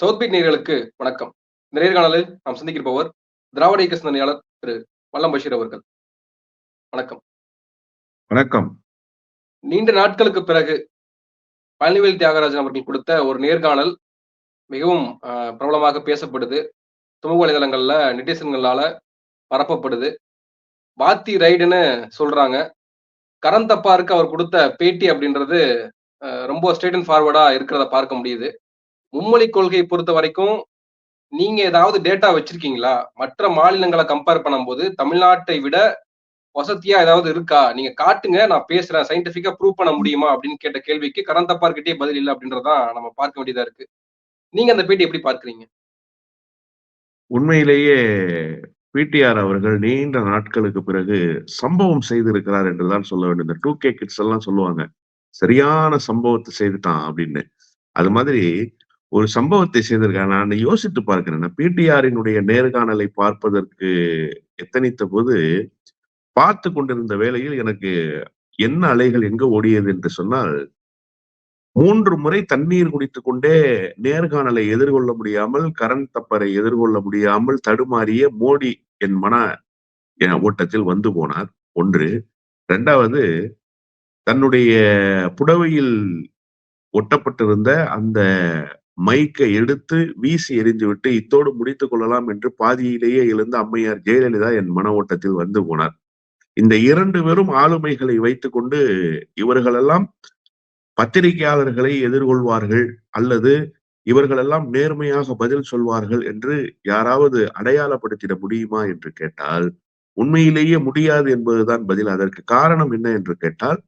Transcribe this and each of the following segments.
South beat நேயர்களுக்கு வணக்கம். இந்த நேர்காணலில் நாம் சந்திக்கிருப்பவர் திராவிட இயக்க சிந்தனையாளர் திரு வல்லம் பஷீர் அவர்கள். வணக்கம். வணக்கம். நீண்ட நாட்களுக்கு பிறகு பழனிவேல் தியாகராஜன் அவர்கள் கொடுத்த ஒரு நேர்காணல் மிகவும் பிரபலமாக பேசப்படுது. சமூக வலைதளங்கள்ல நெட்டிசன்களால பரப்பப்படுது. பாத்தி ரைடுன்னு சொல்றாங்க. கரண் தப்பாருக்கு அவர் கொடுத்த பேட்டி அப்படின்றது ரொம்ப ஸ்ட்ரெயிட் அண்ட் ஃபார்வர்டா இருக்கிறத பார்க்க முடியுது. மும்மொழி கொள்கையை பொறுத்த வரைக்கும் நீங்க ஏதாவது டேட்டா வச்சிருக்கீங்களா? மற்ற மாநிலங்களை கம்பேர் பண்ணும்போது தமிழ்நாட்டை விட வசதியா ஏதாவது இருக்கா? நீங்க காட்டுங்க நான் பேசுறேன். சயின்டிபிக்கா ப்ரூவ் பண்ண முடியுமா? அப்படின்னு கேட்ட கேள்விக்கு கரந்தப்பார்கிட்டே பதில் இல்லை அப்படின்றதான் நம்ம பார்க்க வேண்டியதா இருக்கு. நீங்க அந்த பேட்டி எப்படி பார்க்கறீங்க? உண்மையிலேயே பிடிஆர் அவர்கள் நீண்ட நாட்களுக்கு பிறகு சம்பவம் செய்திருக்கிறார் என்றுதான் சொல்ல வேண்டும். இந்த டூ கே கிட்ஸ் எல்லாம் சொல்லுவாங்க. சரியான சம்பவத்தை செய்துட்டான் அப்படின்னு. அது மாதிரி ஒரு சம்பவத்தை செய்திருக்காங்க. நான் யோசித்து பார்க்கிறேன். பிடிஆரினுடைய நேர்காணலை பார்ப்பதற்கு எத்தனித்த போது பார்த்து கொண்டிருந்த வேளையில் எனக்கு என்ன அலைகள் எங்க ஓடியது என்று சொன்னால் மூன்று முறை தண்ணீர் குடித்து கொண்டே நேர்காணலை எதிர்கொள்ள முடியாமல் கரண் தப்பரை எதிர்கொள்ள முடியாமல் தடுமாறிய மோடி என் மன என் ஓட்டத்தில் வந்து போனார். ஒன்று. இரண்டாவது தன்னுடைய புடவையில் ஒட்டப்பட்டிருந்த அந்த மைக்கை எடுத்து வீசி எறிந்துவிட்டு இத்தோடு முடித்துக் கொள்ளலாம் என்று பாதியிலேயே எழுந்த அம்மையார் ஜெயலலிதா என் மன ஓட்டத்தில் வந்து போனார். இந்த இரண்டு பேரும் ஆளுமைகளை வைத்துக்கொண்டு இவர்களெல்லாம் பத்திரிகையாளர்களை எதிர்கொள்வார்கள் அல்லது இவர்களெல்லாம் நேர்மையாக பதில் சொல்வார்கள் என்று யாராவது அடையாளப்படுத்திட முடியுமா என்று கேட்டால் உண்மையிலேயே முடியாது என்பதுதான் பதில். அதற்கு காரணம் என்ன என்று கேட்டால்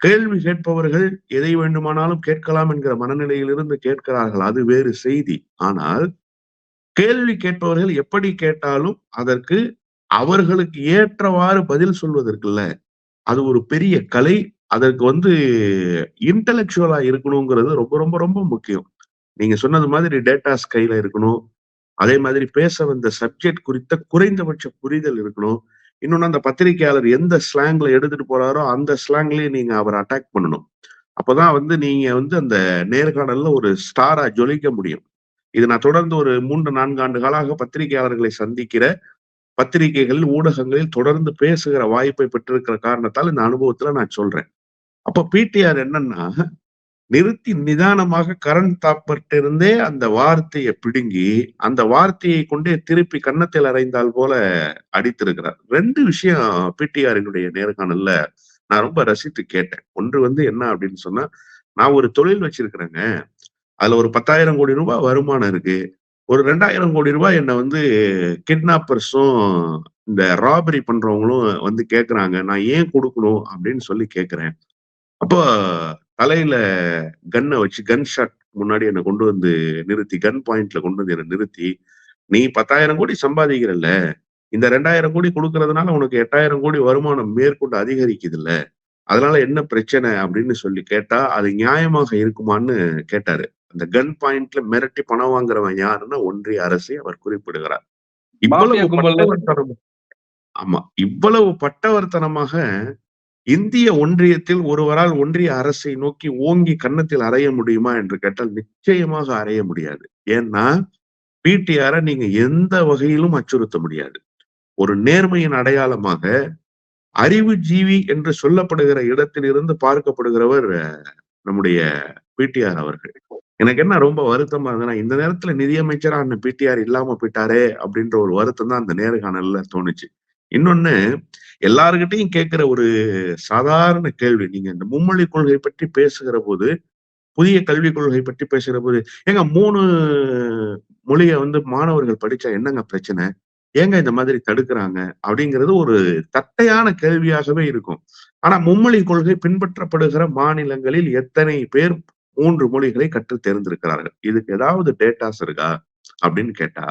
கேள்வி கேட்பவர்கள் எதை வேண்டுமானாலும் கேட்கலாம் என்கிற மனநிலையிலிருந்து கேட்கிறார்கள் அது வேறு செய்தி. ஆனால் கேள்வி கேட்பவர்கள் எப்படி கேட்டாலும் அதற்கு அவர்களுக்கு ஏற்றவாறு பதில் சொல்வதற்குல்ல. அது ஒரு பெரிய கலை அதற்கு வந்து இன்டலெக்சுவலா இருக்கணுங்கிறது ரொம்ப ரொம்ப ரொம்ப முக்கியம். நீங்க சொன்னது மாதிரி டேட்டாஸ் கையில இருக்கணும். அதே மாதிரி பேச வந்த சப்ஜெக்ட் குறித்த குறைந்தபட்ச புரிதல் இருக்கணும். இன்னொன்னு அந்த பத்திரிகையாளர் எந்த ஸ்லாங்ல எடுத்துட்டு போறாரோ அந்த ஸ்லாங்லயே நீங்க அவரை அட்டாக் பண்ணணும். அப்பதான் வந்து நீங்க வந்து அந்த நேர்காணல்ல ஒரு ஸ்டாரா ஜொலிக்க முடியும். இது நான் தொடர்ந்து ஒரு மூன்று நான்கு ஆண்டு காலாக பத்திரிகையாளர்களை சந்திக்கிற பத்திரிகைகளில் ஊடகங்களில் தொடர்ந்து பேசுகிற வாய்ப்பை பெற்றிருக்கிற காரணத்தால் இந்த அனுபவத்துல நான் சொல்றேன். அப்ப பிடிஆர் என்னன்னா நிறுத்தி நிதானமாக கரண் தாப்பட்டிருந்தே அந்த வார்த்தையை பிடுங்கி அந்த வார்த்தையை கொண்டே திருப்பி கன்னத்தில் அறைந்தால் போல அடித்திருக்கிறார். ரெண்டு விஷயம் பிடிஆரினுடைய நேர்காணல்ல நான் ரொம்ப ரசித்து கேட்டேன். ஒன்று வந்து என்ன அப்படின்னு சொன்னா நான் ஒரு தொழில் வச்சிருக்கிறேங்க. அதுல ஒரு பத்தாயிரம் கோடி ரூபாய் வருமானம் இருக்கு. ஒரு ரெண்டாயிரம் கோடி ரூபாய் என்னை வந்து கிட்னாப்பர்ஸும் இந்த ராபரி பண்றவங்களும் வந்து கேக்குறாங்க. நான் ஏன் கொடுக்கணும் அப்படின்னு சொல்லி கேக்குறேன். அப்போ தலையில கன்னை வச்சு கன் ஷாட் முன்னாடி என்னை கொண்டு வந்து நிறுத்தி கன் பாயிண்ட்ல கொண்டு வந்து என்னை நிறுத்தி நீ பத்தாயிரம் கோடி சம்பாதிக்கிறல்ல. இந்த ரெண்டாயிரம் கோடி கொடுக்கறதுனால உனக்கு எட்டாயிரம் கோடி வருமானம் மேற்கொண்டு அதிகரிக்குது இல்ல அதனால என்ன பிரச்சனை? அப்படின்னு சொல்லி கேட்டா அது நியாயமாக இருக்குமான்னு கேட்டாரு. அந்த கன் பாயிண்ட்ல மிரட்டி பணம் வாங்குறவன் யாருன்னா ஒன்றிய அரசை அவர் குறிப்பிடுகிறார். இவ்வளவு ஆமா. இவ்வளவு பட்டவர்த்தனமாக இந்திய ஒன்றியத்தில் ஒருவரால் ஒன்றிய அரசை நோக்கி ஓங்கி கன்னத்தில் அறைய முடியுமா என்று கேட்டால் நிச்சயமாக அறைய முடியாது. ஏன்னா பிடிஆர நீங்க எந்த வகையிலும் அச்சுறுத்த முடியாது. ஒரு நேர்மையின் அடையாளமாக அறிவு ஜீவி என்று சொல்லப்படுகிற இடத்தில் இருந்து பார்க்கப்படுகிறவர் நம்முடைய பிடிஆர் அவர்கள். எனக்கு என்ன ரொம்ப வருத்தமா இருந்ததுன்னா இந்த நேரத்துல நிதியமைச்சரா அண்ணன் பிடிஆர் இல்லாம போயிட்டாரே அப்படின்ற ஒரு வருத்தம் தான் அந்த நேர்காணல்ல தோணுச்சு. இன்னொன்னு எல்லாருக்கிட்டையும் கேட்கிற ஒரு சாதாரண கேள்வி. நீங்க இந்த மும்மொழி கொள்கை பற்றி பேசுகிற போது புதிய கல்விக் கொள்கை பற்றி பேசுகிற போது ஏங்க மூணு மொழியை வந்து மாணவர்கள் படிச்சா என்னங்க பிரச்சனை? ஏங்க இந்த மாதிரி தடுக்கிறாங்க? அப்படிங்கிறது ஒரு தட்டையான கேள்வியாகவே இருக்கும். ஆனா மும்மொழி கொள்கை பின்பற்றப்படுகிற மாநிலங்களில் எத்தனை பேர் மூன்று மொழிகளை கற்று தேர்ந்திருக்கிறார்கள் இதுக்கு ஏதாவது டேட்டாஸ் இருக்கா? அப்படின்னு கேட்டா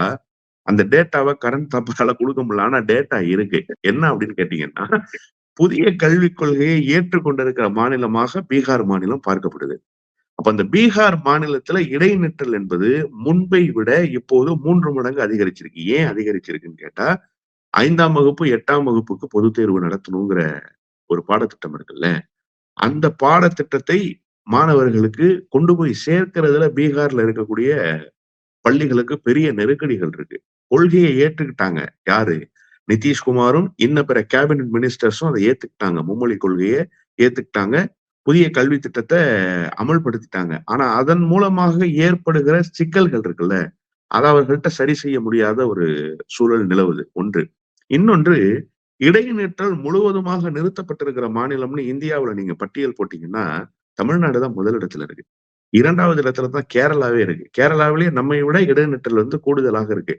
அந்த டேட்டாவை கரண்ட் தப்பால கொடுக்க முடியல. ஆனா டேட்டா இருக்கு. என்ன அப்படின்னு கேட்டீங்கன்னா புதிய கல்விக் கொள்கையை ஏற்றுக்கொண்டிருக்கிற மாநிலமாக பீகார் மாநிலம் பார்க்கப்படுது. அப்ப அந்த பீகார் மாநிலத்துல இடைநிற்றல் என்பது முன்பை விட இப்போது மூன்று மடங்கு அதிகரிச்சிருக்கு. ஏன் அதிகரிச்சிருக்குன்னு கேட்டா ஐந்தாம் வகுப்பு எட்டாம் வகுப்புக்கு பொதுத் தேர்வு நடத்தணுங்கிற ஒரு பாடத்திட்டம் இருக்குல்ல. அந்த பாடத்திட்டத்தை மாணவர்களுக்கு கொண்டு போய் சேர்க்கிறதுல பீகார்ல இருக்கக்கூடிய பள்ளிகளுக்கு பெரிய நெருக்கடிகள் இருக்கு. கொள்கையை ஏற்றுக்கிட்டாங்க. யாரு? நிதிஷ்குமாரும் இன்ன பிற கேபினட் மினிஸ்டர்ஸும் அதை ஏத்துக்கிட்டாங்க. மும்மொழி கொள்கையை ஏத்துக்கிட்டாங்க. புதிய கல்வி திட்டத்தை அமல்படுத்திட்டாங்க. ஆனா அதன் மூலமாக ஏற்படுகிற சிக்கல்கள் இருக்குல்ல? அதை அவர்கள்ட்ட சரி செய்ய முடியாத ஒரு சூழல் நிலவுது. ஒன்று. இன்னொன்று இடைநிற்றல் முழுவதுமாக நிறுத்தப்பட்டிருக்கிற மாநிலம்னு இந்தியாவுல நீங்க பட்டியல் போட்டீங்கன்னா தமிழ்நாடு தான் முதலிடத்துல இருக்கு. இரண்டாவது இடத்துல தான் கேரளாவே இருக்கு. கேரளாவிலேயே நம்மை விட இடைநிற்றல் வந்து கூடுதலாக இருக்கு.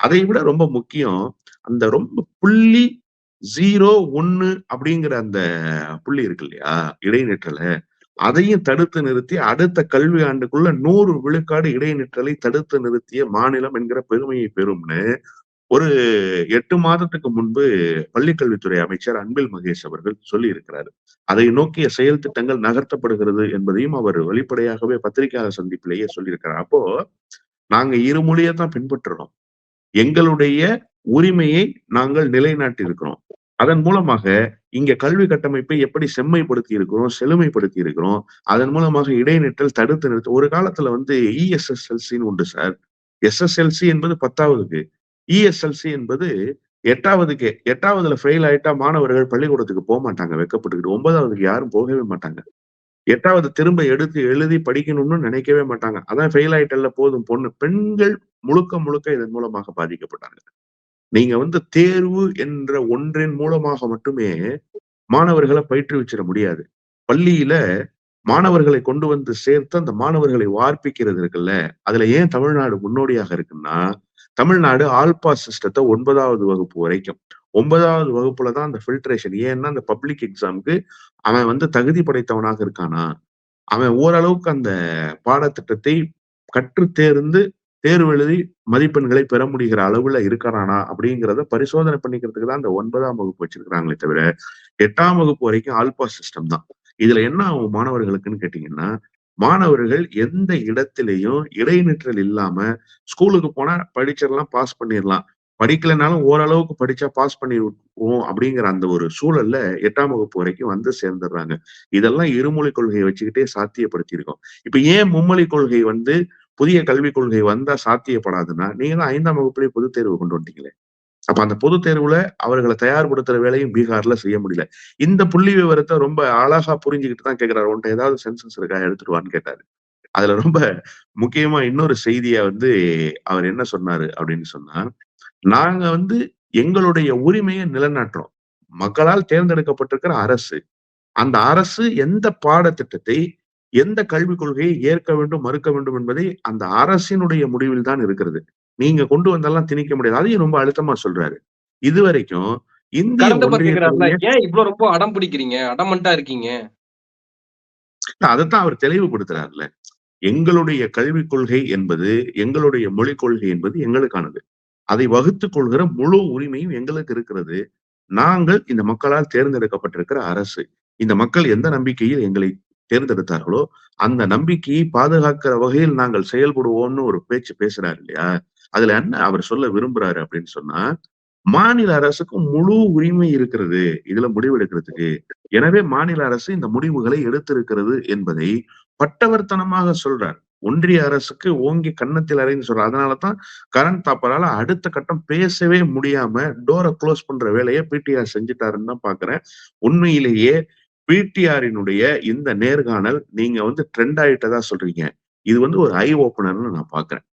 அதை விட ரொம்ப முக்கியம் அந்த ரொம்ப புள்ளி ஜீரோ ஒன்னு அப்படிங்கிற அந்த புள்ளி இருக்கு இல்லையா இடைநிற்றல அதையும் தடுத்து நிறுத்தி அடுத்த கல்வி ஆண்டுக்குள்ள நூறு விழுக்காடு இடைநிற்றலை தடுத்து நிறுத்திய மாநிலம் என்கிற பெருமையை பெறும்னு ஒரு எட்டு மாதத்துக்கு முன்பு பள்ளிக்கல்வித்துறை அமைச்சர் அன்பில் மகேஷ் அவர்கள் சொல்லி இருக்கிறாரு அதை நோக்கிய செயல் திட்டங்கள் நகர்த்தப்படுகிறது என்பதையும் அவர் வெளிப்படையாகவே பத்திரிகையாளர் சந்திப்பிலேயே சொல்லியிருக்கிறார். அப்போ நாங்க இருமொழியை தான் பின்பற்றுறோம். எங்களுடைய உரிமையை நாங்கள் நிலைநாட்டி இருக்கிறோம் அதன் மூலமாக இங்க கல்வி கட்டமைப்பை எப்படி செம்மைப்படுத்தி இருக்கிறோம் செழுமைப்படுத்தி இருக்கிறோம் அதன் மூலமாக இடைநிற்றல் தடுத்து நிறுத்த ஒரு காலத்துல வந்து இஎஸ்எஸ்எல்சின்னு உண்டு சார். எஸ்எஸ்எல்சி என்பது பத்தாவதுக்கு. இஎஸ்எல்சி என்பது எட்டாவதுக்கு எட்டாவதுல ஃபெயில் ஆயிட்டா மாணவர்கள் பள்ளிக்கூடத்துக்கு போக மாட்டாங்க வெக்கப்பட்டுக்கிட்டு. ஒன்பதாவதுக்கு யாரும் போகவே மாட்டாங்க. எட்டாவது திரும்ப எடுத்து எழுதி படிக்கணும்னு நினைக்கவே மாட்டாங்க. அதான் ஃபெயில் ஆயிட்டல்ல போதும் பொண்ணு. பெண்கள் முழுக்க முழுக்க இதன் மூலமாக பாதிக்கப்பட்டாங்க நீங்க வந்து தேர்வு என்ற ஒன்றின் மூலமாக மட்டுமே மாணவர்களை பயிற்றுவிச்சிட முடியாது. பள்ளியில மாணவர்களை கொண்டு வந்து சேர்த்து அந்த மாணவர்களை வார்ப்பிக்கிறது இருக்குல்ல அதுல ஏன் தமிழ்நாடு முன்னோடியாக இருக்குன்னா தமிழ்நாடு ஆல்பா சிஸ்டத்தை ஒன்பதாவது வகுப்பு வரைக்கும். ஒன்பதாவது வகுப்புல தான் அந்த ஃபில்ட்ரேஷன் ஏன்னா அந்த பப்ளிக் எக்ஸாமுக்கு அவன் வந்து தகுதி படைத்தவனாக இருக்கானா? அவன் ஓரளவுக்கு அந்த பாடத்திட்டத்தை கற்று தேர்ந்து தேர்வு எழுதி மதிப்பெண்களை பெற முடிகிற அளவுல இருக்கிறானா அப்படிங்கிறத பரிசோதனை பண்ணிக்கிறதுக்கு தான் அந்த ஒன்பதாம் வகுப்பு வச்சிருக்கிறாங்களே தவிர எட்டாம் வகுப்பு வரைக்கும் ஆல்பா சிஸ்டம் தான். இதுல என்ன ஆகும் மாணவர்களுக்குன்னு கேட்டீங்கன்னா மாணவர்கள் எந்த இடத்திலையும் இடைநிற்றல் இல்லாம ஸ்கூலுக்கு போனா படிச்சிடலாம் பாஸ் பண்ணிடலாம். படிக்கலைனாலும் ஓரளவுக்கு படிச்சா பாஸ் பண்ணிடுவோம் அப்படிங்கிற அந்த ஒரு சூழல்ல எட்டாம் வகுப்பு வரைக்கும் வந்து சேர்ந்துடுறாங்க. இதெல்லாம் இருமொழி கொள்கையை வச்சுக்கிட்டே சாத்தியப்படுத்தியிருக்கோம். இப்ப ஏன் மும்மொழி கொள்கை வந்து புதிய கல்விக் கொள்கை வந்தா சாத்தியப்படாதுன்னா நீங்க தான் ஐந்தாம் வகுப்புலேயே பொதுத் தேர்வு கொண்டு வந்துட்டீங்களே. அப்ப அந்த பொதுத் தேர்வுல அவர்களை தயார்படுத்துற வேலையும் பீகார்ல செய்ய முடியல. இந்த புள்ளி விவரத்தை ரொம்ப அழகா புரிஞ்சுக்கிட்டு தான் கேட்கிறாரு உன்ட்ட ஏதாவது சென்சஸ் இருக்கா? எடுத்துருவான்னு கேட்டாரு. அதுல ரொம்ப முக்கியமா இன்னொரு செய்தியா வந்து அவர் என்ன சொன்னாரு அப்படின்னு சொன்னா நாங்க வந்து எங்களுடைய உரிமையை நிலநாட்டுறோம். மக்களால் தேர்ந்தெடுக்கப்பட்டிருக்கிற அரசு. அந்த அரசு எந்த பாடத்திட்டத்தை எந்த கல்விக் கொள்கையை ஏற்க வேண்டும் மறுக்க வேண்டும் என்பதை அந்த அரசினுடைய முடிவில் தான் இருக்கிறது. நீங்க கொண்டு வந்தெல்லாம் திணிக்க முடியாது. அதையும் ரொம்ப அழுத்தமா சொல்றாரு. இதுவரைக்கும் இந்திய ஏன் இவ்வளவு ரொம்ப அடம் பிடிக்கிறீங்க? அடமண்டா இருக்கீங்க? அதைத்தான் அவர் தெளிவுபடுத்துறாருல எங்களுடைய கல்விக் கொள்கை என்பது எங்களுடைய மொழிக் கொள்கை என்பது எங்களுக்கானது. அதை வகுத்துக் கொள்கிற முழு உரிமையும் எங்களுக்கு இருக்கிறது. நாங்கள் இந்த மக்களால் தேர்ந்தெடுக்கப்பட்டிருக்கிற அரசு. இந்த மக்கள் எந்த நம்பிக்கையில் எங்களை தேர்ந்தெடுத்தார்களோ அந்த நம்பிக்கையை பாதுகாக்கிற வகையில் நாங்கள் செயல்படுவோம்னு ஒரு பேச்சு பேசுறாரு இல்லையா? அதுல என்ன அவர் சொல்ல விரும்புறாரு அப்படின்னு சொன்னா மாநில அரசுக்கு முழு உரிமை இருக்கிறது இதுல முடிவெடுக்கிறதுக்கு எனவே மாநில அரசு இந்த முடிவுகளை எடுத்திருக்கிறது என்பதை பட்டவர்த்தனமாக சொல்றார். ஒன்றிய அரசுக்கு ஓங்கி கன்னத்தில் அறைன்னு சொல்ற அதனாலதான் கரண் தாப்பரால அடுத்த கட்டம் பேசவே முடியாம டோரை க்ளோஸ் பண்ற வேலையை பிடிஆர் செஞ்சுட்டாருன்னு தான் பாக்குறேன். உண்மையிலேயே பிடிஆரினுடைய இந்த நேர்காணல் நீங்க வந்து ட்ரெண்ட் ஆயிட்டதா சொல்றீங்க. இது வந்து ஒரு ஐ ஓப்பனர்னு நான் பாக்குறேன்.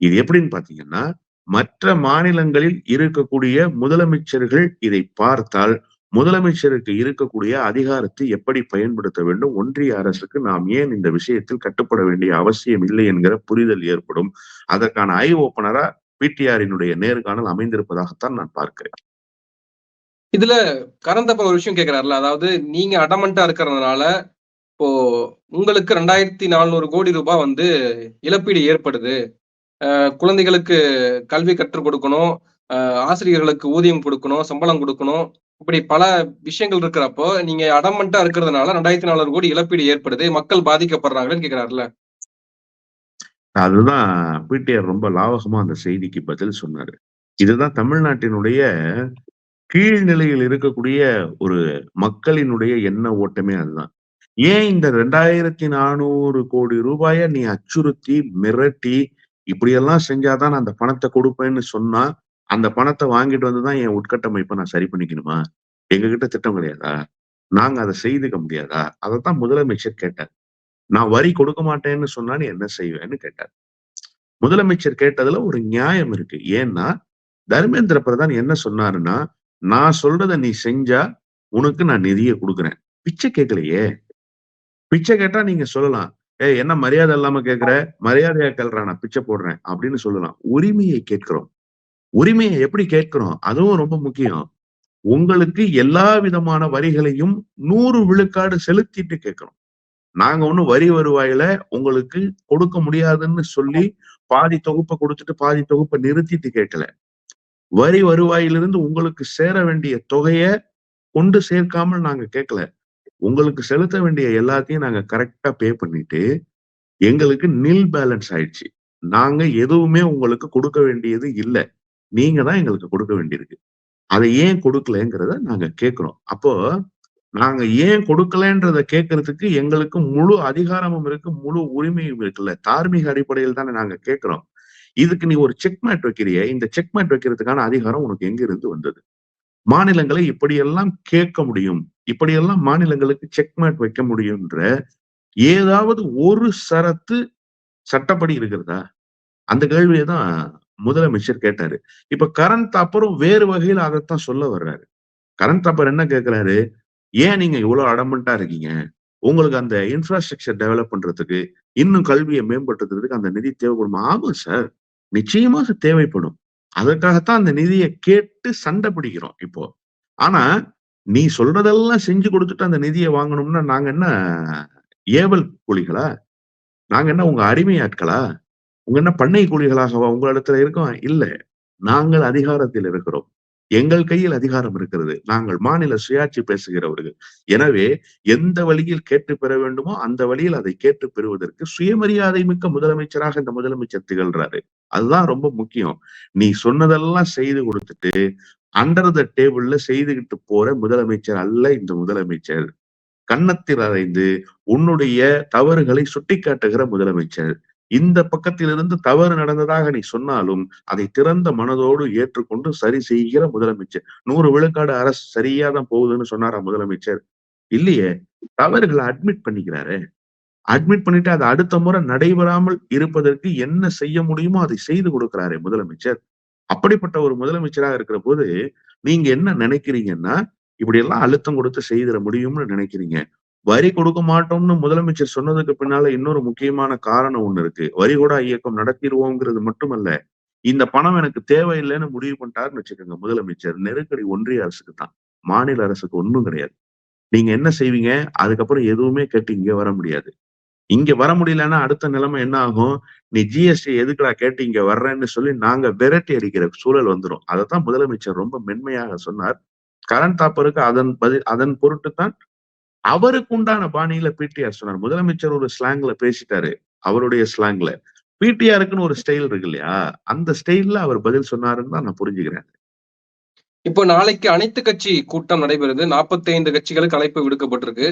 இது எப்படின்னு பாத்தீங்கன்னா மற்ற மாநிலங்களில் இருக்கக்கூடிய முதலமைச்சர்கள் இதை பார்த்தால் முதலமைச்சருக்கு இருக்கக்கூடிய அதிகாரத்தை எப்படி பயன்படுத்த வேண்டும் ஒன்றிய அரசுக்கு நாம் ஏன் இந்த விஷயத்தில் கட்டுப்பட வேண்டிய அவசியம் இல்லை என்கிற புரிதல் ஏற்படும். அதற்கான ஐ ஓப்பனரா பிடிஆரினுடைய நேர்காணல் அமைந்திருப்பதாகத்தான் நான் பார்க்கிறேன். இதுல கரந்தப்ப ஒரு விஷயம் கேக்குறாருல அதாவது நீங்க அடமண்டா இருக்கிறதுனால இப்போ உங்களுக்கு ரெண்டாயிரத்தி நானூறு கோடி ரூபாய் வந்து இழப்பீடு ஏற்படுது. அஹ் குழந்தைகளுக்கு கல்வி கற்றுக் கொடுக்கணும் அஹ் ஆசிரியர்களுக்கு ஊதியம் கொடுக்கணும் சம்பளம் கொடுக்கணும் இப்படி பல விஷயங்கள் இருக்கிறப்போ நீங்க அடமண்டா இருக்கிறதுனால ரெண்டாயிரத்தி நானூறு கோடி இழப்பீடு ஏற்படுது மக்கள் பாதிக்கப்படுறாங்கன்னு கேக்குறாருல. அதுதான் பிடிஆர் ரொம்ப லாவகமா அந்த செய்திக்கு பதில் சொன்னாரு. இதுதான் தமிழ்நாட்டினுடைய கீழ்நிலையில் இருக்கக்கூடிய ஒரு மக்களினுடைய எண்ண ஓட்டமே அதுதான். ஏன் இந்த ரெண்டாயிரத்தி நானூறு கோடி ரூபாய நீ அச்சுறுத்தி மிரட்டி இப்படியெல்லாம் செஞ்சாதான் நான் அந்த பணத்தை கொடுப்பேன்னு சொன்னா அந்த பணத்தை வாங்கிட்டு வந்துதான் என் உட்கட்டமைப்பை நான் சரி பண்ணிக்கணுமா? எங்ககிட்ட திட்டம் கிடையாதா? நாங்க அதை செய்துக்க முடியாதா? அதைத்தான் முதலமைச்சர் கேட்டார். நான் வரி கொடுக்க மாட்டேன்னு சொன்னா நீ என்ன செய்வேன்னு கேட்டார். முதலமைச்சர் கேட்டதுல ஒரு நியாயம் இருக்கு. ஏன்னா தர்மேந்திர பிரதான் என்ன சொன்னாருன்னா நான் சொல்றத நீ செஞ்சா உனக்கு நான் நிதியை கொடுக்குறேன். பிச்சை கேட்கலையே. பிச்சை கேட்டா நீங்க சொல்லலாம். ஏய் என்ன மரியாதை இல்லாம கேட்கிற மரியாதையா கேள்றா நான் பிச்சை போடுறேன் அப்படின்னு சொல்லலாம். உரிமையை கேட்கிறோம். உரிமையை எப்படி கேட்கிறோம்? அதுவும் ரொம்ப முக்கியம். உங்களுக்கு எல்லா விதமான வரிகளையும் நூறு விழுக்காடு செலுத்திட்டு கேட்கிறோம். நாங்க ஒண்ணும் வரி வருவாயில உங்களுக்கு கொடுக்க முடியாதுன்னு சொல்லி பாதி தொகுப்பை கொடுத்துட்டு பாதி தொகுப்பை நிறுத்திட்டு கேட்கல. வரி வருவாயிலிருந்து உங்களுக்கு சேர வேண்டிய தொகையை கொண்டு சேர்க்காமல் நாங்க கேட்கல உங்களுக்கு செலுத்த வேண்டிய எல்லாத்தையும் நாங்க கரெக்டா பே பண்ணிட்டு எங்களுக்கு நில் பேலன்ஸ் ஆயிடுச்சு. நாங்க எதுவுமே உங்களுக்கு கொடுக்க வேண்டியது இல்லை. நீங்க தான் எங்களுக்கு கொடுக்க வேண்டியிருக்கு. அதை ஏன் கொடுக்கலங்கிறத நாங்க கேட்கிறோம் அப்போ நாங்க ஏன் கொடுக்கலன்றத கேட்கறதுக்கு எங்களுக்கு முழு அதிகாரமும் இருக்கு முழு உரிமையும் இருக்குல்ல. தார்மீக அடிப்படையில் தானே நாங்க கேட்கிறோம் இதுக்கு நீ ஒரு செக் மேட் வைக்கிறிய இந்த செக் மேட் வைக்கிறதுக்கான அதிகாரம் உனக்கு எங்க இருந்து வந்தது? மாநிலங்களை இப்படியெல்லாம் கேட்க முடியும் இப்படியெல்லாம் மாநிலங்களுக்கு செக் மேட் வைக்க முடியும்ன்ற ஏதாவது ஒரு சரத்து சட்டப்படி இருக்கிறதா? அந்த கேள்வியை தான் முதலமைச்சர் கேட்டாரு. இப்ப கரண் தாப்பரும் வேறு வகையில் அதைத்தான் சொல்ல வர்றாரு. கரண் தாப்பர் என்ன கேட்கிறாரு? ஏன் நீங்க இவ்வளவு அடமெண்டா இருக்கீங்க? உங்களுக்கு அந்த இன்ஃப்ராஸ்ட்ரக்சர் டெவலப் பண்றதுக்கு இன்னும் கல்வியை மேம்படுத்துறதுக்கு அந்த நிதி தேவைப்படுமா? ஆகும் சார் நிச்சயமா தேவைப்படும். அதற்காகத்தான் அந்த நிதியை கேட்டு சண்டை பிடிக்கிறோம் இப்போ. ஆனா நீ சொல்றதெல்லாம் செஞ்சு கொடுத்துட்டு அந்த நிதியை வாங்கணும்னா நாங்க என்ன ஏவல் கூலிகளா? நாங்க என்ன உங்க அடிமை ஆட்களா உங்க என்ன பண்ணை கூலிகளாகவா உங்க இடத்துல இருக்கோம்? இல்ல. நாங்கள் அதிகாரத்தில் இருக்கிறோம். எங்கள் கையில் அதிகாரம் இருக்கிறது. நாங்கள் மாநில சுயாட்சி பேசுகிறவர்கள். எனவே எந்த வழியில் கேட்டு பெற வேண்டுமோ அந்த வழியில் அதை கேட்டு பெறுவதற்கு சுயமரியாதை மிக்க முதலமைச்சராக இந்த முதலமைச்சர் திகழ்றாரு. அதுதான் ரொம்ப முக்கியம். நீ சொன்னதெல்லாம் செய்து கொடுத்துட்டு அண்டர் த டேபிள்ல செய்துகிட்டு போற முதலமைச்சர் அல்ல இந்த முதலமைச்சர். கன்னத்தில் அறைந்து உன்னுடைய தவறுகளை சுட்டிக்காட்டுகிற முதலமைச்சர். இந்த பக்கத்திலிருந்து தவறு நடந்ததாக நீ சொன்னாலும் அதை திறந்த மனதோடு ஏற்றுக்கொண்டு சரி செய்கிற முதலமைச்சர். நூறு விழுக்காடு அரசு சரியா தான் போகுதுன்னு சொன்னாரா முதலமைச்சர்? இல்லையே தவறுகளை அட்மிட் பண்ணிக்கிறாரு. அட்மிட் பண்ணிட்டு அது அடுத்த முறை நடைபெறாமல் இருப்பதற்கு என்ன செய்ய முடியுமோ அதை செய்து கொடுக்கிறாரே முதலமைச்சர். அப்படிப்பட்ட ஒரு முதலமைச்சராக இருக்கிற போது நீங்க என்ன நினைக்கிறீங்கன்னா இப்படி எல்லாம் அழுத்தம் கொடுத்து செய்திட முடியும்னு நினைக்கிறீங்க. வரி கொடுக்க மாட்டோம்னு முதலமைச்சர் சொன்னதுக்கு பின்னால இன்னொரு முக்கியமான காரணம் ஒண்ணு இருக்கு. வரி கூட இயக்கம் நடத்திடுவோங்கிறது மட்டுமல்ல இந்த பணம் எனக்கு தேவையில்லைன்னு முடிவு பண்ணிட்டாருன்னு வச்சுக்கோங்க முதலமைச்சர். நெருக்கடி ஒன்றிய அரசுக்கு தான். மாநில அரசுக்கு ஒன்றும் கிடையாது. நீங்க என்ன செய்வீங்க? அதுக்கப்புறம் எதுவுமே கேட்டு இங்க வர முடியாது. இங்க வர முடியலன்னா அடுத்த நிலைமை என்ன ஆகும்? நீ ஜிஎஸ்டி எதுக்குடா கேட்டு இங்க வர்றேன்னு சொல்லி நாங்க விரட்டி அடிக்கிற சூழல் வந்துடும் அதைத்தான் முதலமைச்சர் ரொம்ப மென்மையாக சொன்னார். கரண் தாப்பருக்கு அதன் பதில் அதன் பொருட்டு தான் அவருக்கு உண்டான பாணியில பிடிஆர் சொன்னார். முதலமைச்சர் ஒரு ஸ்லாங்ல பேசிட்டாரு. அவருடைய ஸ்லாங்ல பிடிஆருக்குன்னு ஒரு ஸ்டைல் இருக்கு இல்லையா? அந்த ஸ்டைல்ல அவர் பதில் சொன்னாருன்னு தான் நான் புரிஞ்சுக்கிறேன். இப்போ நாளைக்கு அனைத்து கட்சி கூட்டம் நடைபெறுது. நாற்பத்தி ஐந்து கட்சிகளுக்கு அழைப்பு விடுக்கப்பட்டிருக்கு.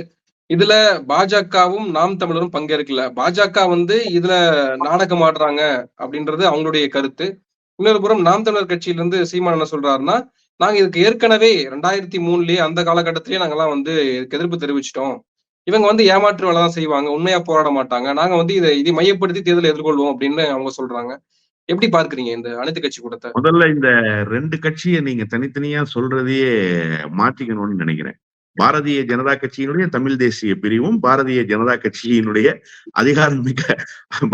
இதுல பாஜகவும் நாம் தமிழரும் பங்கேற்கல. பாஜக வந்து இதுல நாடகம் ஆடுறாங்க அப்படின்றது அவங்களுடைய கருத்து. இன்னொரு புறம் நாம் தமிழர் கட்சியிலிருந்து சீமான் என்ன சொல்றாருன்னா நாங்க இதுக்கு ஏற்கனவே ரெண்டாயிரத்தி மூணுலயே அந்த காலகட்டத்திலேயே நாங்கெல்லாம் வந்து இதுக்கு எதிர்ப்பு தெரிவிச்சிட்டோம். இவங்க வந்து ஏமாற்று வேலை தான் செய்வாங்க உண்மையா போராட மாட்டாங்க. நாங்க வந்து இதை இதை மையப்படுத்தி தேர்தலை எதிர்கொள்வோம் அப்படின்னு அவங்க சொல்றாங்க. எப்படி பார்க்கறீங்க இந்த அனைத்து கட்சி கூட்டத்தை? முதல்ல இந்த ரெண்டு கட்சியை நீங்க தனித்தனியா சொல்றதையே மாத்திக்கணும்னு நினைக்கிறேன். பாரதிய ஜனதா கட்சியினுடைய தமிழ் தேசிய பிரிவும் பாரதிய ஜனதா கட்சியினுடைய அதிகாரமிக்க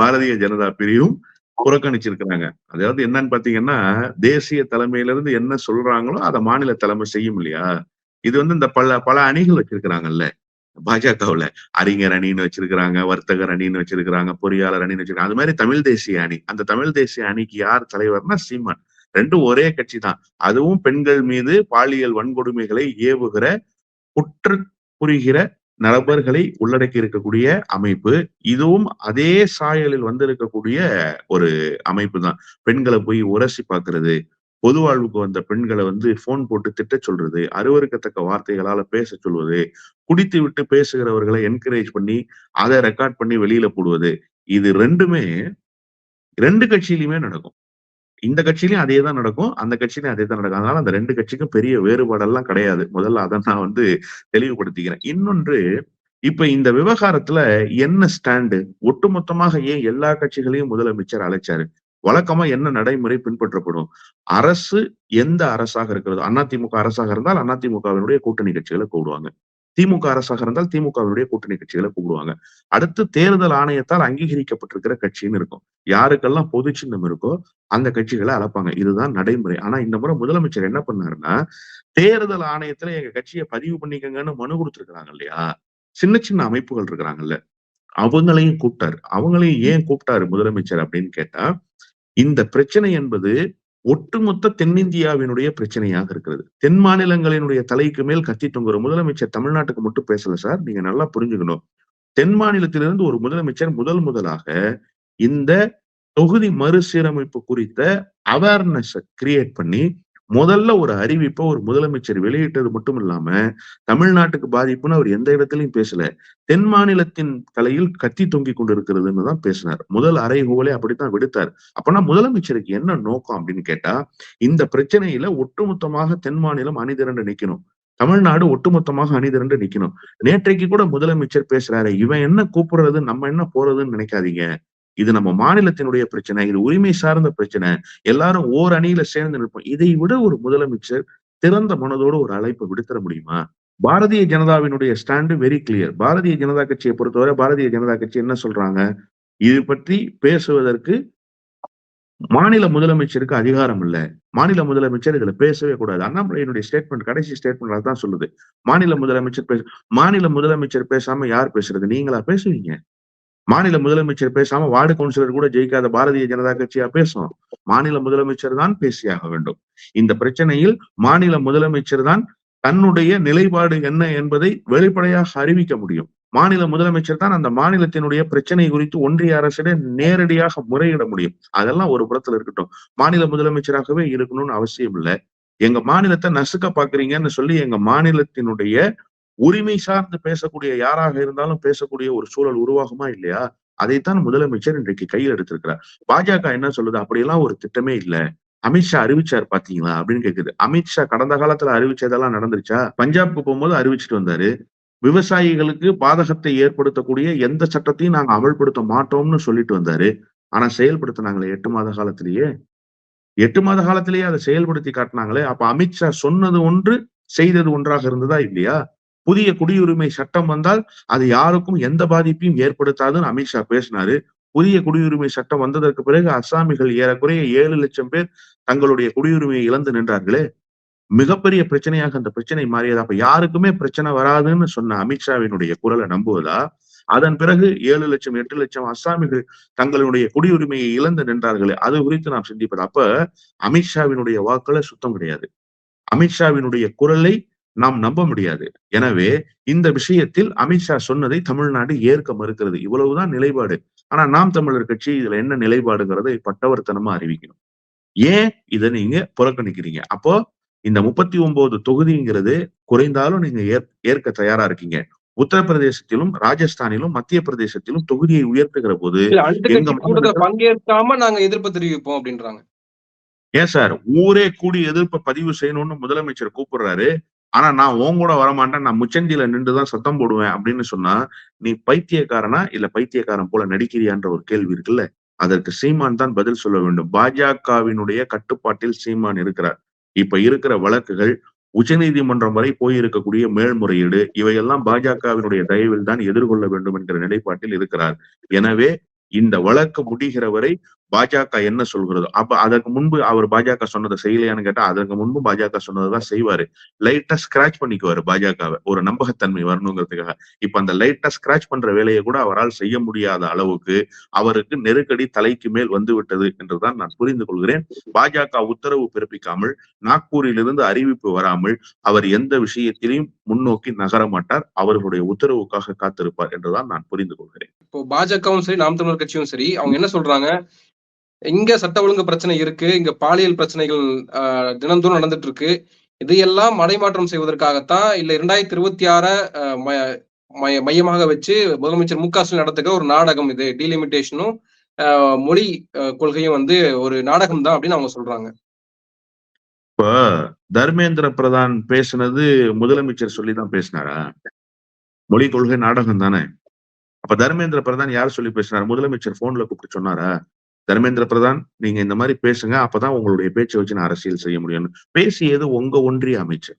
பாரதிய ஜனதா பிரிவும் புறக்கணிச்சிருக்கிறாங்க. அதாவது என்னன்னு பாத்தீங்கன்னா தேசிய தலைமையில இருந்து என்ன சொல்றாங்களோ அதை மாநில தலைமை செய்யும் இல்லையா? இது வந்து இந்த பல பல அணிகள் வச்சிருக்கிறாங்கல்ல. பாஜகவுல அறிஞர் அணின்னு வச்சிருக்கிறாங்க வர்த்தகர் அணின்னு வச்சிருக்கிறாங்க பொறியாளர் அணின்னு வச்சிருக்காங்க அது மாதிரி தமிழ் தேசிய அணி. அந்த தமிழ் தேசிய அணிக்கு யார் தலைவர்னா சீமான். ரெண்டும் ஒரே கட்சி தான். அதுவும் பெண்கள் மீது பாலியல் வன்கொடுமைகளை ஏவுகிற குற்ற புரிகிற நபர்களை உள்ளடக்கி இருக்கக்கூடிய அமைப்பு. இதுவும் அதே சாயலில் வந்திருக்கக்கூடிய ஒரு அமைப்பு தான். பெண்களை போய் உரசி பாக்குறது பொது வாழ்வுக்கு வந்த பெண்களை வந்து போன் போட்டு திட்ட சொல்றது. அருவருக்கத்தக்க வார்த்தைகளால பேச சொல்வது. குடித்து விட்டு பேசுகிறவர்களை என்கரேஜ் பண்ணி அதை ரெக்கார்ட் பண்ணி வெளியில போடுவது. இது ரெண்டுமே ரெண்டு கட்சியிலுமே நடக்கும். இந்த கட்சியிலயும் அதே தான் நடக்கும். அந்த கட்சியிலயும் அதே தான் நடக்கும். அதனால அந்த ரெண்டு கட்சிக்கும் பெரிய வேறுபாடெல்லாம் கிடையாது. முதல்ல அதை நான் வந்து தெளிவுபடுத்திக்கிறேன். இன்னொன்று இப்ப இந்த விவகாரத்துல என்ன ஸ்டாண்டு? ஒட்டுமொத்தமாக ஏன் எல்லா கட்சிகளையும் முதலமைச்சர் அழைச்சாரு? வழக்கமா என்ன நடைமுறை பின்பற்றப்படும்? அரசு எந்த அரசாக இருக்கிறது? அதிமுக அரசாக இருந்தால் அதிமுகவினுடைய கூட்டணி கட்சிகளை கூடுவாங்க. திமுக அரசாக இருந்தால் திமுகவினுடைய கூட்டணி கட்சிகளை கூப்பிடுவாங்க. அடுத்து தேர்தல் ஆணையத்தால் அங்கீகரிக்கப்பட்டிருக்கிற கட்சின்னு இருக்கும். யாருக்கெல்லாம் பொது சின்னம் இருக்கோ அந்த கட்சிகளை அழைப்பாங்க இதுதான் நடைமுறை. ஆனா இந்த முறை முதலமைச்சர் என்ன பண்ணாருன்னா தேர்தல் ஆணையத்துல எங்க கட்சியை பதிவு பண்ணிக்கங்கன்னு மனு கொடுத்துருக்காங்க இல்லையா? சின்ன சின்ன அமைப்புகள் இருக்கிறாங்கல்ல. அவங்களையும் கூப்பிட்டாரு. அவங்களையும் ஏன் கூப்பிட்டாரு முதலமைச்சர் அப்படின்னு கேட்டா இந்த பிரச்சனை என்பது ஒட்டுமொத்த தென்னிந்தியாவினுடைய பிரச்சனையாக இருக்கிறது. தென் மாநிலங்களினுடைய தலைக்கு மேல் கத்தி தொங்குற முதலமைச்சர் தமிழ்நாட்டுக்கு மட்டும் பேசல சார். நீங்க நல்லா புரிஞ்சுக்கணும். தென் மாநிலத்திலிருந்து ஒரு முதலமைச்சர் முதல் முதலாக இந்த தொகுதி மறுசீரமைப்பு குறித்த அவேர்னஸ் கிரியேட் பண்ணி முதல்ல ஒரு அறிவிப்பை ஒரு முதலமைச்சர் வெளியிட்டது மட்டும் இல்லாம தமிழ்நாட்டுக்கு பாதிப்புன்னு அவர் எந்த இடத்துலயும் பேசல. தென் மாநிலத்தின் தலையில் கத்தி தொங்கி கொண்டிருக்கிறதுன்னு தான் பேசினார். முதல் அறைகோலே அப்படித்தான் விடுத்தார். அப்பனா முதலமைச்சருக்கு என்ன நோக்கம் அப்படின்னு கேட்டா இந்த பிரச்சனையில ஒட்டுமொத்தமாக தென் மாநிலம் அணிதிரண்டு நிக்கணும். தமிழ்நாடு ஒட்டுமொத்தமாக அணிதிரண்டு நிக்கணும். நேற்றைக்கு கூட முதலமைச்சர் பேசுறாரு இவன் என்ன கூப்பிடுறது நம்ம என்ன போறதுன்னு நினைக்காதீங்க. இது நம்ம மாநிலத்தினுடைய பிரச்சனை இது உரிமை சார்ந்த பிரச்சனை. எல்லாரும் ஓர் அணியில சேர்ந்து நிற்போம். இதை விட ஒரு முதலமைச்சர் திறந்த மனதோடு ஒரு அழைப்பை விடுத்தர முடியுமா? Bharatiya ஜனதாவினுடைய stand very clear Bharatiya Janata கட்சியை பொறுத்தவரை பாரதிய ஜனதா கட்சி என்ன சொல்றாங்க? இது பற்றி பேசுவதற்கு மாநில முதலமைச்சருக்கு அதிகாரம் இல்லை. மாநில முதலமைச்சர் இதுல பேசவே கூடாது. அண்ணாமலையினுடைய ஸ்டேட்மெண்ட் கடைசி ஸ்டேட்மெண்ட் அதான் சொல்லுது. மாநில முதலமைச்சர் பேச மாநில முதலமைச்சர் பேசாம யார் பேசுறது? நீங்களா பேசுவீங்க. மாநில முதலமைச்சர் பேசாம வார்டு கவுன்சிலர் கூட ஜெயிக்காத பாரதிய ஜனதா கட்சியா பேசணும். மாநில முதலமைச்சர் தான் பேசியாக வேண்டும். இந்த பிரச்சனையில் மாநில முதலமைச்சர் தான் தன்னுடைய நிலைப்பாடு என்ன என்பதை வெளிப்படையாக அறிவிக்க முடியும். மாநில முதலமைச்சர் தான் அந்த மாநிலத்தினுடைய பிரச்சனை குறித்து ஒன்றிய அரசிடம் நேரடியாக முறையிட முடியும். அதெல்லாம் ஒரு புறத்துல இருக்கட்டும். மாநில முதலமைச்சராகவே இருக்கணும்னு அவசியம் இல்லை. எங்க மாநிலத்தை நசுக்க பாக்குறீங்கன்னு சொல்லி எங்க மாநிலத்தினுடைய உரிமை சார்ந்து பேசக்கூடிய யாராக இருந்தாலும் பேசக்கூடிய ஒரு சூழல் உருவாகுமா இல்லையா? அதைத்தான் முதலமைச்சர் இன்றைக்கு கையில் எடுத்திருக்கிறார். பாஜக என்ன சொல்லுது? அப்படியெல்லாம் ஒரு திட்டமே இல்லை. அமித்ஷா அறிவிச்சார் பாத்தீங்களா? அப்படின்னு கேக்குது. அமித்ஷா கடந்த காலத்துல அறிவிச்சதெல்லாம் நடந்துருச்சா? பஞ்சாப்க்கு போகும்போது அறிவிச்சிட்டு வந்தாரு. விவசாயிகளுக்கு பாதகத்தை ஏற்படுத்தக்கூடிய எந்த சட்டத்தையும் நாங்க அமல்படுத்த மாட்டோம்னு சொல்லிட்டு வந்தாரு. ஆனா செயல்படுத்தினாங்களே எட்டு மாத காலத்திலேயே? எட்டு மாத காலத்திலேயே அதை செயல்படுத்தி காட்டினாங்களே. அப்ப அமித்ஷா சொன்னது ஒன்று செய்தது ஒன்றாக இருந்ததா இல்லையா? புதிய குடியுரிமை சட்டம் வந்தால் அது யாருக்கும் எந்த பாதிப்பையும் ஏற்படுத்தாதுன்னு அமித்ஷா பேசினாரு. புதிய குடியுரிமை சட்டம் வந்ததற்கு பிறகு அசாமிகள் ஏறக்குறைய ஏழு லட்சம் பேர் தங்களுடைய குடியுரிமையை இழந்து நின்றார்களே. மிகப்பெரிய பிரச்சனையாக அந்த பிரச்சனை மாறியது. அப்ப யாருக்குமே பிரச்சனை வராதுன்னு சொன்ன அமித்ஷாவினுடைய குரலை நம்புவதா? அதன் பிறகு ஏழு லட்சம் எட்டு லட்சம் அசாமிகள் தங்களுடைய குடியுரிமையை இழந்து நின்றார்களே. அது குறித்து நாம் சிந்திப்பது. அப்ப அமித்ஷாவினுடைய வாக்குல சுத்தம் கிடையாது. அமித்ஷாவினுடைய குரலை நாம் நம்ப முடியாது. எனவே இந்த விஷயத்தில் அமித்ஷா சொன்னதை தமிழ்நாடு ஏற்க மறுக்கிறது. இவ்வளவுதான் நிலைப்பாடு. ஆனா நாம் தமிழர் கட்சி இதுல என்ன நிலைப்பாடுங்கிறதை பட்டவர்த்தனமா அறிவிக்கணும். ஏன் இதை நீங்க புறக்கணிக்கிறீங்க? அப்போ இந்த முப்பத்தி ஒன்பது தொகுதிங்கிறது குறைந்தாலும் நீங்க ஏற்க தயாரா இருக்கீங்க. உத்தரப்பிரதேசத்திலும் ராஜஸ்தானிலும் மத்திய பிரதேசத்திலும் தொகுதியை உயர்த்துகிற போது பங்கேற்காம நாங்க எதிர்ப்பு தெரிவிப்போம் அப்படின்றாங்க. ஏன் சார்? ஊரே கூடி எதிர்ப்பை பதிவு செய்யணும்னு முதலமைச்சர் கூப்பிடுறாரு. ஆனா நான் உன் கூட வரமாட்டேன் நான் முச்சந்தியில நின்றுதான் சத்தம் போடுவேன் அப்படின்னு சொன்னா நீ பைத்தியக்காரனா இல்ல பைத்தியக்காரன் போல நடிக்கிறியான்ற ஒரு கேள்வி இருக்குல்ல? அதற்கு சீமான் தான் பதில் சொல்ல வேண்டும். பாஜகவினுடைய கட்டுப்பாட்டில் சீமான் இருக்கிறார். இப்ப இருக்கிற வழக்குகள் உச்சநீதிமன்றம் வரை போயிருக்கக்கூடிய மேல்முறையீடு இவையெல்லாம் பாஜகவினுடைய தயவில் தான் எதிர்கொள்ள வேண்டும் என்கிற நிலைப்பாட்டில் இருக்கிறார். எனவே இந்த வழக்கு முடிகிற வரை பாஜக என்ன சொல்கிறதோ அப்ப அதற்கு முன்பு அவர் பாஜக சொன்னதை செய்யலையான்னு கேட்டா அதற்கு முன்பு பாஜக சொன்னதான் செய்வாரு. லைட்டா ஸ்கிராச் பண்ணிக்குவாரு பாஜகவை ஒரு நம்பகத்தன்மை வரணுங்கிறதுக்காக. இப்ப அந்த லைட்டா ஸ்கிராச் பண்ற வேலையை கூட அவரால் செய்ய முடியாத அளவுக்கு அவருக்கு நெருக்கடி தலைக்கு மேல் வந்து விட்டது என்றுதான் நான் புரிந்து கொள்கிறேன். பாஜக உத்தரவு பிறப்பிக்காமல் நாக்பூரிலிருந்து அறிவிப்பு வராமல் அவர் எந்த விஷயத்திலையும் முன்னோக்கி நகர மாட்டார். அவர்களுடைய உத்தரவுக்காக காத்திருப்பார் என்றுதான் நான் புரிந்து கொள்கிறேன். இப்போ பாஜகவும் சரி நாம் தமிழர் கட்சியும் சரி அவங்க என்ன சொல்றாங்க? இங்க சட்ட ஒழுங்கு பிரச்சனை இருக்கு இங்க பாலியல் பிரச்சனைகள் தினந்தோறும் நடந்துட்டு இருக்கு. இதையெல்லாம் மடைமாற்றம் செய்வதற்காகத்தான் இல்ல இரண்டாயிரத்தி இருபத்தி ஆற மையமாக வச்சு முதலமைச்சர் மு க ஸ்டாலின் நடத்துகிற ஒரு நாடகம் இது டீலிமிட்டேஷனும் மொழி கொள்கையும் வந்து ஒரு நாடகம் தான் அப்படின்னு அவங்க சொல்றாங்க. இப்ப தர்மேந்திர பிரதான் பேசுனது முதலமைச்சர் சொல்லிதான் பேசினாரா? மொழி கொள்கை நாடகம் தானே அப்ப தர்மேந்திர பிரதான் யார் சொல்லி பேசினார்? முதலமைச்சர் போன்ல கூப்பிட்டு சொன்னாரா? தர்மேந்திர பிரதான் நீங்க இந்த மாதிரி பேசுங்க அப்பதான் உங்களுடைய பேச்சை வச்சு நான் அரசியல் செய்ய முடியும் பேசியது உங்க ஒன்றிய அமைச்சர்.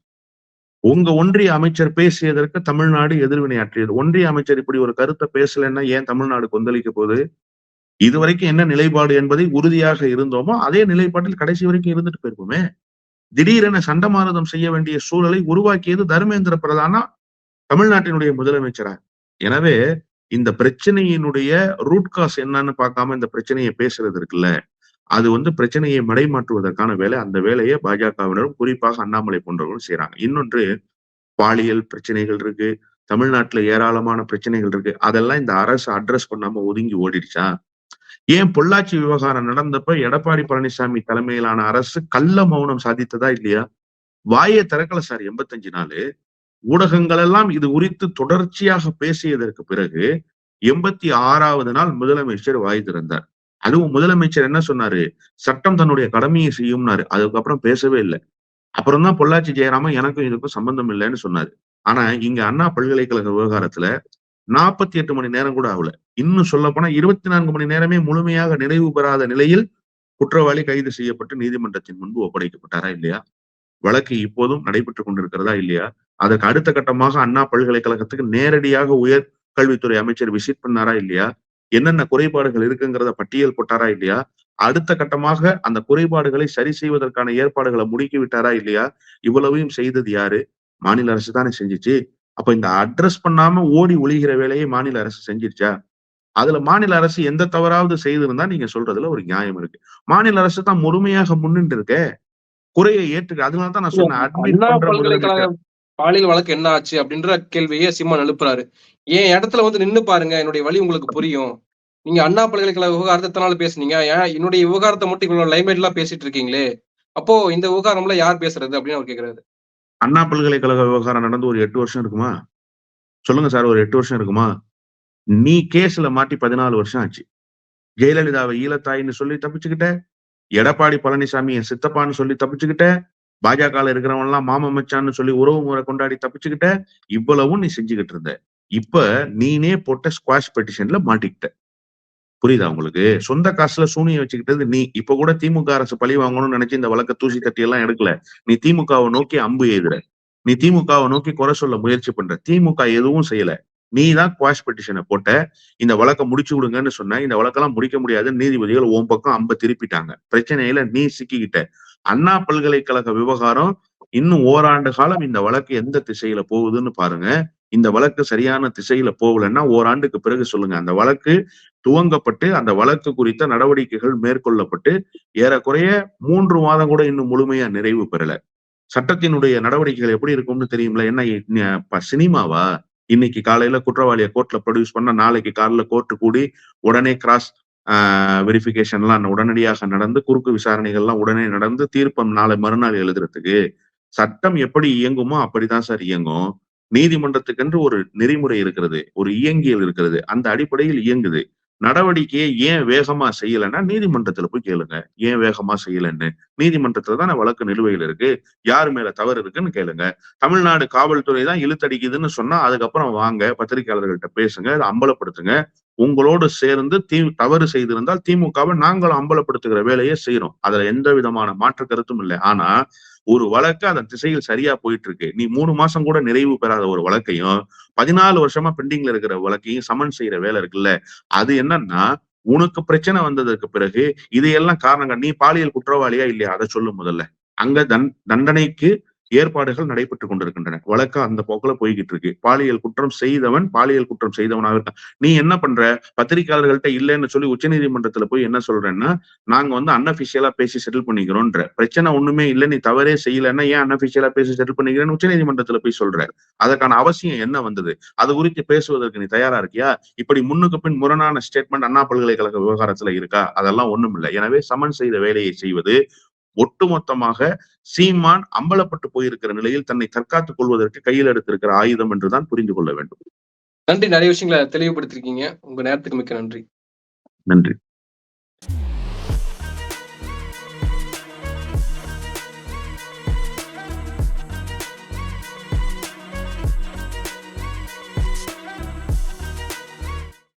உங்க ஒன்றிய அமைச்சர் பேசியதற்கு தமிழ்நாடு எதிர்வினையாற்றியது ஒன்றிய அமைச்சர் இப்படி ஒரு கருத்தை பேசலைன்னா ஏன் தமிழ்நாடு கொந்தளிக்க போகுது? இதுவரைக்கும் என்ன நிலைப்பாடு என்பதை உறுதியாக இருந்தோமோ அதே நிலைப்பாட்டில் கடைசி வரைக்கும் இருந்துட்டு போயிருப்போமே. திடீரென சண்டமாரதம் செய்ய வேண்டிய சூழலை உருவாக்கியது தர்மேந்திர பிரதானா? தமிழ்நாட்டினுடைய முதலமைச்சரா? எனவே இந்த பிரச்சனையினுடைய ரூட் காஸ் என்னன்னு பார்க்காம இந்த பிரச்சனையை பேசுறது இருக்குல்ல அது வந்து பிரச்சனையை மடைமாற்றுவதற்கான வேலை. அந்த வேலையை பாஜகவினரும் குறிப்பாக அண்ணாமலை போன்றவர்களும் செய்யறாங்க இன்னொன்று பாலியல் பிரச்சனைகள் இருக்கு தமிழ்நாட்டுல ஏராளமான பிரச்சனைகள் இருக்கு. அதெல்லாம் இந்த அரசு அட்ரஸ் பண்ணாம ஒதுங்கி ஓடிடுச்சா? ஏன் பொள்ளாச்சி விவகாரம் நடந்தப்ப எடப்பாடி பழனிசாமி தலைமையிலான அரசு கள்ள மௌனம் சாதித்ததா இல்லையா? வாயை திறக்கல சார் எண்பத்தஞ்சு நாள். ஊடகங்கள் எல்லாம் இது குறித்து தொடர்ச்சியாக பேசியதற்கு பிறகு எண்பத்தி ஆறாவது நாள் முதலமைச்சர் வாய் திறந்தார். அதுவும் முதலமைச்சர் என்ன சொன்னாரு? சட்டம் தன்னுடைய கடமையை செய்யும்னாரு. அதுக்கப்புறம் பேசவே இல்லை. அப்புறம் தான் பொள்ளாச்சி ஜெயராமன் எனக்கும் இதுக்கும் சம்பந்தம் இல்லைன்னு சொன்னாரு. ஆனா இங்க அண்ணா பல்கலைக்கழக விவகாரத்துல நாற்பத்தி எட்டு மணி நேரம் கூட ஆகல. இன்னும் சொல்ல போனா இருபத்தி நான்கு மணி நேரமே முழுமையாக நிறைவு பெறாத நிலையில் குற்றவாளி கைது செய்யப்பட்டு நீதிமன்றத்தின் முன்பு ஒப்படைக்கப்பட்டாரா இல்லையா? வழக்கு இப்போதும் நடைபெற்றுக் கொண்டிருக்கிறதா இல்லையா? அதற்கு அடுத்த கட்டமாக அண்ணா பல்கலைக்கழகத்துக்கு நேரடியாக உயர் கல்வித்துறை அமைச்சர் விசிட் பண்ணாரா இல்லையா? என்னென்ன குறைபாடுகள் இருக்குங்கிறத பட்டியல் போட்டாரா இல்லையா? அடுத்த கட்டமாக அந்த குறைபாடுகளை சரி செய்வதற்கான ஏற்பாடுகளை முடுக்கி விட்டாரா இல்லையா? இவ்வளவையும் செய்தது யாரு? மாநில அரசு தானே செஞ்சுச்சு. அப்ப இந்த அட்ரஸ் பண்ணாம ஓடி ஒளிகிற வேலையை மாநில அரசு செஞ்சிருச்சா? அதுல மாநில அரசு எந்த தவறாவது செய்திருந்தா நீங்க சொல்றதுல ஒரு நியாயம் இருக்கு. மாநில அரசு தான் முழுமையாக முன்னின்று இருக்க குறையை ஏற்றுக்க அதனால தான் நான் சொன்னேன் பண்ற முதலமைச்சர். பாலியல் வழக்கு என்ன ஆச்சு அப்படின்ற கேள்வியை சிம்மன் எழுப்புறாரு. என் இடத்துல வந்து நின்னு பாருங்க என்னுடைய வழி உங்களுக்கு புரியும். நீங்க அண்ணா பல்கலைக்கழக விவகாரத்தை எத்தனை நாள் பேசுனீங்க ஏன் என்னுடைய விவகாரத்தை மட்டும் இவ்வளவு லைமைட்லாம் பேசிட்டு இருக்கீங்களே? அப்போ இந்த விவகாரம்ல யார் பேசுறது அப்படின்னு அவர் கேக்குறாரு. அண்ணா பல்கலைக்கழக விவகாரம் நடந்து ஒரு எட்டு வருஷம் இருக்குமா? சொல்லுங்க சார் ஒரு எட்டு வருஷம் இருக்குமா? நீ கேஸ்ல மாட்டி பதினாலு வருஷம் ஆச்சு. ஜெயலலிதாவை ஈழத்தாயின்னு சொல்லி தப்பிச்சுக்கிட்ட எடப்பாடி பழனிசாமி என் சித்தப்பான்னு சொல்லி தப்பிச்சுக்கிட்ட பாஜகல இருக்கிறவன் எல்லாம் மாம மச்சான்னு சொல்லி உறவு முறை கொண்டாடி தப்பிச்சுக்கிட்ட இவ்வளவும் நீ செஞ்சுக்கிட்டு இருந்த. இப்ப நீனே போட்ட ஸ்குவாஷ் பெட்டிஷன்ல மாட்டிக்கிட்ட. புரியுதா உங்களுக்கு? சொந்த காசுல சூனியை வச்சுக்கிட்டது நீ. இப்ப கூட திமுக அரசு பழி வாங்கணும்னு நினைச்சு இந்த வழக்க தூசி தட்டி எல்லாம் எடுக்கல. நீ திமுகவை நோக்கி அம்பு எழுதுற நீ திமுகவை நோக்கி குறை சொல்ல முயற்சி பண்ற. திமுக எதுவும் செய்யல. நீ தான் குவாஷ் பெட்டிஷனை போட்ட இந்த வழக்கை முடிச்சு விடுங்கன்னு சொன்ன இந்த வழக்கெல்லாம் முடிக்க முடியாது. நீதிபதிகள் உன் பக்கம் அம்ப திருப்பிட்டாங்க. பிரச்சனையில நீ சிக்கிக்கிட்ட. அண்ணா பல்கலைக்கழக விவகாரம் இன்னும் ஓராண்டு காலம் இந்த வழக்கு எந்த திசையில போகுதுன்னு பாருங்க. இந்த வழக்கு சரியான திசையில போகலைன்னா ஓராண்டுக்கு பிறகு சொல்லுங்க. அந்த வழக்கு துவங்கப்பட்டு அந்த வழக்கு குறித்த நடவடிக்கைகள் மேற்கொள்ளப்பட்டு ஏறக்குறைய மூன்று மாதம் கூட இன்னும் முழுமையா நிறைவு பெறல. சட்டத்தினுடைய நடவடிக்கைகள் எப்படி இருக்கும்னு தெரியும்ல? என்ன சினிமாவா? இன்னைக்கு காலையில குற்றவாளியை கோர்ட்ல ப்ரொடியூஸ் பண்ண நாளைக்கு காலையில கோர்ட்டு கூடி உடனே கிராஸ் வெரிஃபிகேஷன்லாம் உடனடியாக நடந்து குறுக்கு விசாரணைகள்லாம் உடனே நடந்து தீர்ப்பம் நாளை மறுநாள் எழுதுறதுக்கு சட்டம் எப்படி இயங்குமோ அப்படிதான் சார் இயங்கும். நீதிமன்றத்துக்கென்று ஒரு நெறிமுறை இருக்கிறது ஒரு இயங்கியல் இருக்கிறது. அந்த அடிப்படையில் இயங்குது. நடவடிக்கையை ஏன் வேகமா செய்யலைன்னா நீதிமன்றத்துல போய் கேளுங்க. ஏன் வேகமா செய்யலைன்னு? நீதிமன்றத்துல தானே வழக்கு நிலுவையில் இருக்கு. யாரு மேல தவறு இருக்குன்னு கேளுங்க. தமிழ்நாடு காவல்துறை தான் இழுத்தடிக்குதுன்னு சொன்னா அதுக்கப்புறம் வாங்க பத்திரிகையாளர்கள்ட்ட பேசுங்க அதை அம்பலப்படுத்துங்க. உங்களோடு சேர்ந்து தீ தவறு செய்திருந்தால் திமுகவை நாங்களும் அம்பலப்படுத்துகிற வேலையை செய்யறோம் அதுல எந்த விதமான மாற்று கருத்தும் இல்லை. ஆனா ஒரு வழக்கு அதன் திசையில் சரியா போயிட்டு இருக்கு நீ மூணு மாசம் கூட நிறைவு பெறாத ஒரு வழக்கையும் பதினாலு வருஷமா பெண்டிங்ல இருக்கிற வழக்கையும் சமன் செய்யற வேலை இருக்குல்ல. அது என்னன்னா உனக்கு பிரச்சனை வந்ததுக்கு பிறகு இதையெல்லாம் காரணங்கள் நீ பாலியல் குற்றவாளியா இல்லையா? அதை சொல்லு முதல்ல. அங்க தன் தண்டனைக்கு ஏற்பாடுகள் நடைபெற்றுக் கொண்டிருக்கின்றன. வழக்கு அந்த போக்குல போய்கிட்டு இருக்கு. பாலியல் குற்றம் செய்தவன் பாலியல் குற்றம் செய்தவனாக இருக்கான். நீ என்ன பண்ற? பத்திரிகையாளர்கள்ட்ட இல்லைன்னு சொல்லி உச்சநீதிமன்றத்துல போய் என்ன சொல்றேன்னா நாங்க வந்து அன்அபிஷியலா பேசி செட்டில் பண்ணிக்கிறோம்ன்ற பிரச்சனை ஒண்ணுமே இல்லை நீ தவறே செய்யலைன்னா ஏன் அன்அபிஷியலா பேசி செட்டில் பண்ணிக்கிறேன்னு உச்சநீதிமன்றத்துல போய் சொல்ற. அதற்கான அவசியம் என்ன வந்தது? அது குறித்து பேசுவதற்கு நீ தயாரா இருக்கியா? இப்படி முன்னுக்கு பின் முரணான ஸ்டேட்மெண்ட் அண்ணா பல்கலைக்கழக விவகாரத்துல இருக்கா? அதெல்லாம் ஒண்ணும் இல்லை எனவே சமன் செய்த வேலையை செய்வது ஒட்டுமொத்தமாக சீமான் அம்பலப்பட்டு போயிருக்கிற நிலையில் தன்னை தற்காத்துக் கொள்வதற்கு கையில் எடுத்திருக்கிற ஆயுதம் என்றுதான் புரிந்து கொள்ள வேண்டும். நன்றி. நிறைய விஷயங்களை தெளிவுபடுத்திருக்கீங்க. உங்க நேரத்துக்கு மிக்க நன்றி. நன்றி. நன்றி